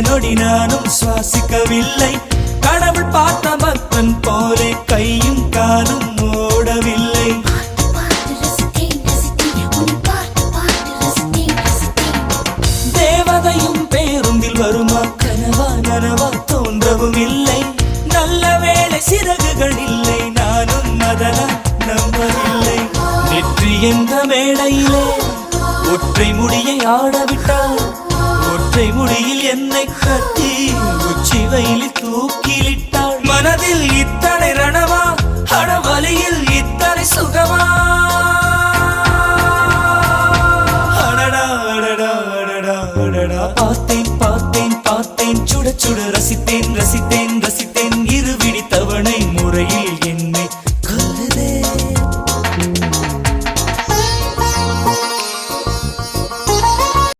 நொடி நானும் சுவாசிக்கவில்லை. கடவுள் பார்த்த பக்தன் போலே கையும் காலும் ஓடவில்லை தேவதையும் பேருந்தில் வருமா? கனவா நனவா தோன்றவும் இல்லை. நல்ல வேளை சிறகுகள் இல்லை. நானும் அதனால் நம்பவில்லை. வெற்றி என்ற மேடையிலே ஒற்றை முடியை ஆடவிட்டால் ஒற்றை முடியில் என்னை கட்டி உச்சி வெயிலில் தூக்கிலிட்டாள். மனதில் இத்தனை ரணமா அடவழியில் இத்தனை சுகமா? பார்த்தேன் பார்த்தேன் பார்த்தேன். சுட சுட ரசித்தேன் ரசித்தேன் ரசித்தேன்.